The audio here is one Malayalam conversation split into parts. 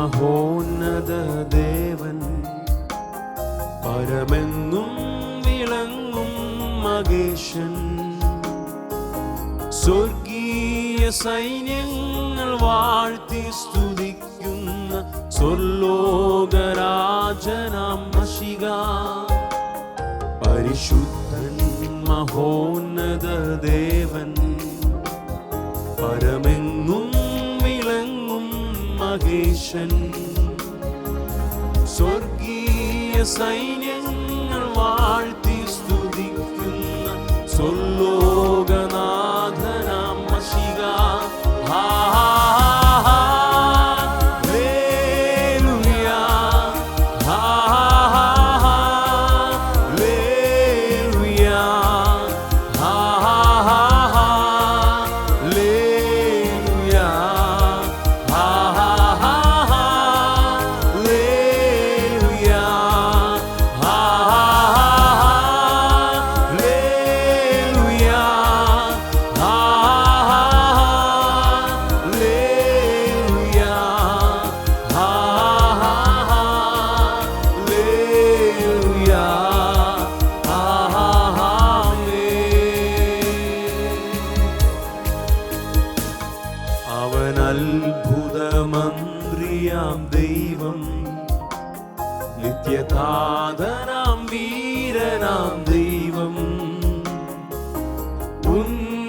മഹോന്നത ദേവൻ. പരമെങ്ങും വിളങ്ങും മകേശൻ സ്വർഗീയ സൈന്യങ്ങൾ വാഴ്ത്തി സ്തുതിക്കുന്ന സ്വർലോകരാജനാം മഷിക പരിശുദ്ധൻ മഹോന്നത ദേവൻ. മകേശൻ സ്വർഗീയ സൈന്യങ്ങൾ വാഴ്ത്തി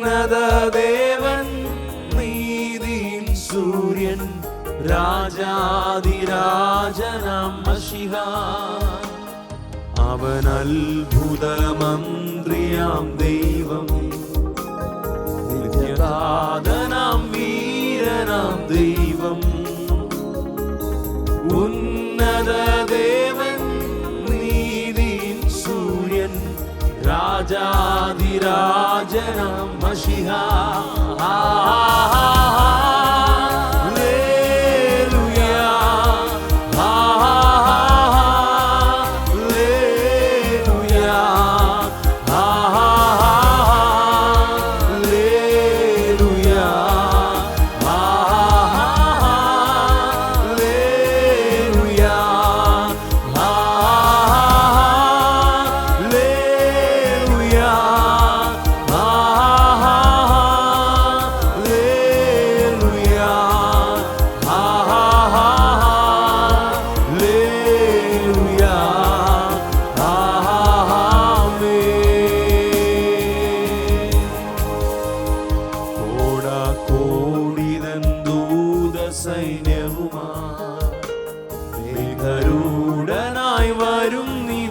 ഉന്നത ദേവൻ നീതിയിൽ സൂര്യൻ രാജാതിരാജനാം മഷിഹ അവൻ അത്ഭുതമന്ത്രിയാം ദൈവം നിത്യനാഥനാം വീരനാം ദൈവം. ഉന്നത രാജാതിരാജനാം മഷിഹ സൈന്യവുമാ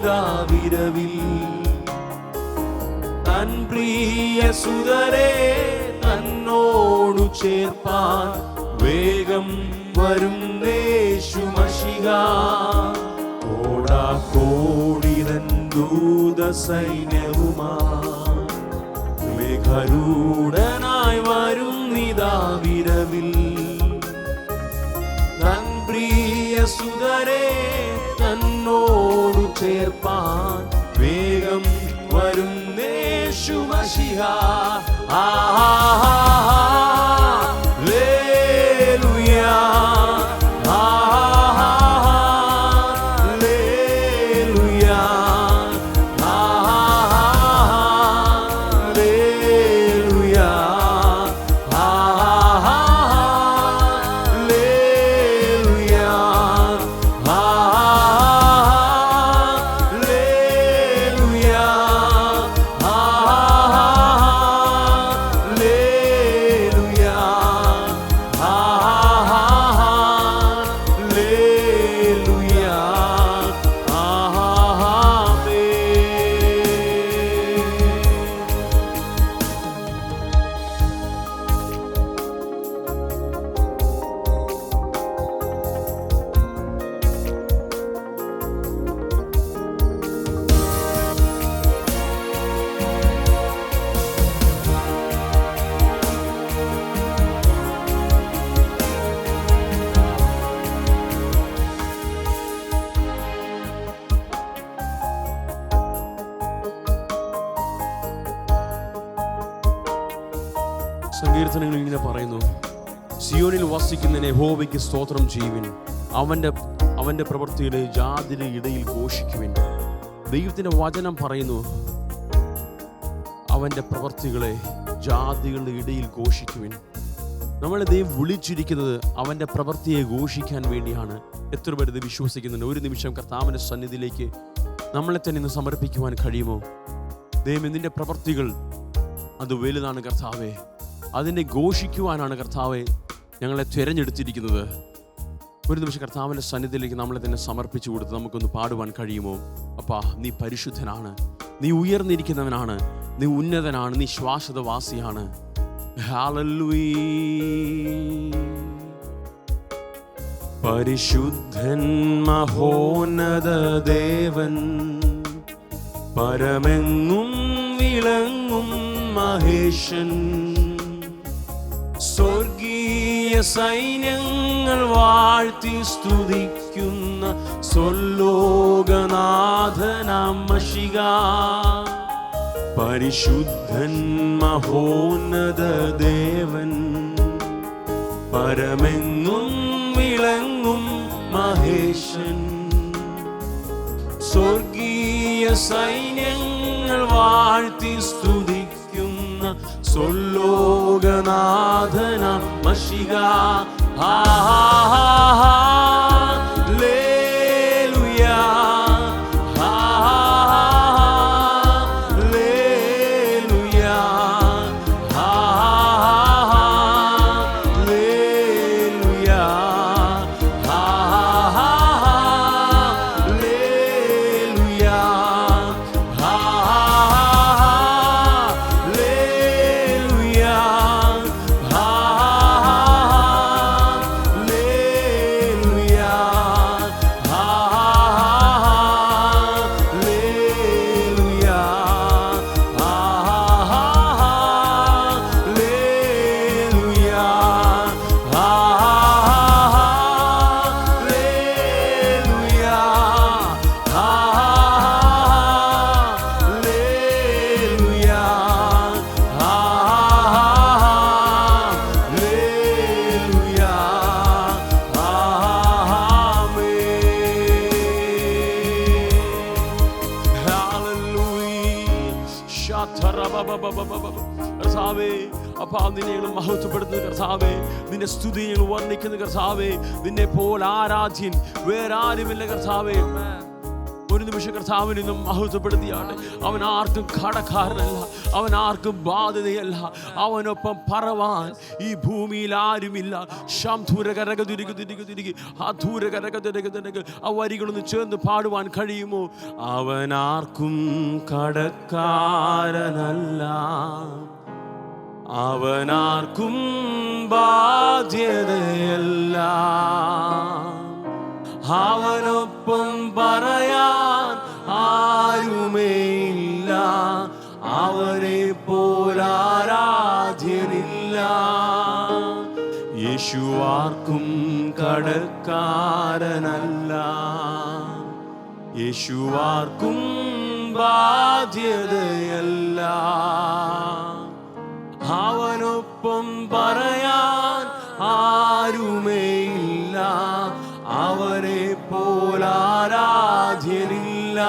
വരും നിതാ തൻ പ്രിയ സുതരെ തന്നോടു ചേർപ്പാൻ വേഗം വരും ദേശുമഷിക കോടാ കോടി ദൂത സൈന്യവുമാ. മേഘരൂഢനായി വരും നിതാ വിരവിൽ തൻ പ്രിയ സുതരെ തന്നോടു ചേർപ്പാൻ വേഗം വരും യേശുമശിഹ ലേലുയാ സങ്കീർത്തനങ്ങൾ ഇങ്ങനെ പറയുന്നു സിയോനിൽ വസിക്കുന്നതിനെ ഹോബിക്ക് സ്തോത്രം ചെയ്യുവിൻ. അവന്റെ അവന്റെ പ്രവൃത്തിയുടെ ജാതിയുടെ ഇടയിൽ ഘോഷിക്കുവിൻ. ദൈവത്തിന്റെ വചനം പറയുന്നു അവന്റെ പ്രവൃത്തികളെ ജാതികളുടെ ഇടയിൽ ഘോഷിക്കുവിൻ. നമ്മളെ ദൈവം വിളിച്ചിരിക്കുന്നത് അവന്റെ പ്രവൃത്തിയെ ഘോഷിക്കാൻ വേണ്ടിയാണ്. എത്ര പേര് ഇത് വിശ്വസിക്കുന്നുണ്ട്? ഒരു നിമിഷം കർത്താവിന്റെ സന്നിധിയിലേക്ക് നമ്മളെ തന്നെ ഇന്ന് സമർപ്പിക്കുവാൻ കഴിയുമോ? ദൈവം ഇതിന്റെ പ്രവൃത്തികൾ അത് വലുതാണ് കർത്താവെ. അതിനെ ഘോഷിക്കുവാനാണ് കർത്താവെ ഞങ്ങളെ തിരഞ്ഞെടുത്തിരിക്കുന്നത്. ഒരു നിമിഷം കർത്താവിന്റെ സന്നിധിയിലേക്ക് നമ്മളെ തന്നെ സമർപ്പിച്ചു കൊടുത്ത് നമുക്കൊന്ന് പാടുവാൻ കഴിയുമോ? അപ്പാ നീ പരിശുദ്ധനാണ്. നീ ഉയർന്നിരിക്കുന്നവനാണ്. നീ ഉന്നതനാണ്. നീ ശ്വാസതവാസിയാണ്. പരിശുദ്ധൻ മഹോന്നത ദേവൻ. പരമെങ്ങും വിളങ്ങും മഹേശൻ. സ്വർഗീയ സൈന്യങ്ങൾ വാഴ്ത്തി സ്തുതിക്കുന്ന സ്വല്ലോകനാഥനാം മഷിക പരിശുദ്ധൻ മഹോന്നത ദേവൻ പരമെങ്ങും വിളങ്ങും മഹേശൻ. സ്വർഗീയ സൈന്യങ്ങൾ വാഴ്ത്തി സ്തുതിക്കുന്ന സ്വല്ലോകനാഥന മഷിക. കർത്താവേ അപ്പാ നിന്നെ ഞങ്ങൾ മഹത്വപ്പെടുത്തുന്ന കർത്താവേ. നിന്നെ സ്തുതി ഞങ്ങൾ വർണിക്കുന്നു കർത്താവേ. നിന്നെ പോൽ ആരാധ്യൻ വേറെ ആരുമില്ല കർത്താവേ. ഒരു നിമിഷം കർത്താവിനെ ഇന്നും മഹത്വപ്പെടുത്തിയാണ് അവൻ ആർക്കും കടക്കാരനല്ല. അവൻ ആർക്കും ബാധ്യതയല്ല. അവനൊപ്പം പറവാൻ ഈ ഭൂമിയിൽ ആരുമില്ല. ശംധൂരകരക തിരികെ തിരികെ തിരികെ ആ ധൂരകരക തിരക തിരക ആ വരികളൊന്ന് ചേർന്ന് പാടുവാൻ കഴിയുമോ? അവനാർക്കും കടക്കാരനല്ല. അവനാർക്കും ബാധ്യതയല്ല. യേശുവാർക്കും കടക്കാരനല്ല യേശുവാർക്കും ബാധ്യതയല്ല. അവനൊപ്പം പറയാൻ ആരുമേയില്ല. അവരെ പോലാരാധ്യനില്ല.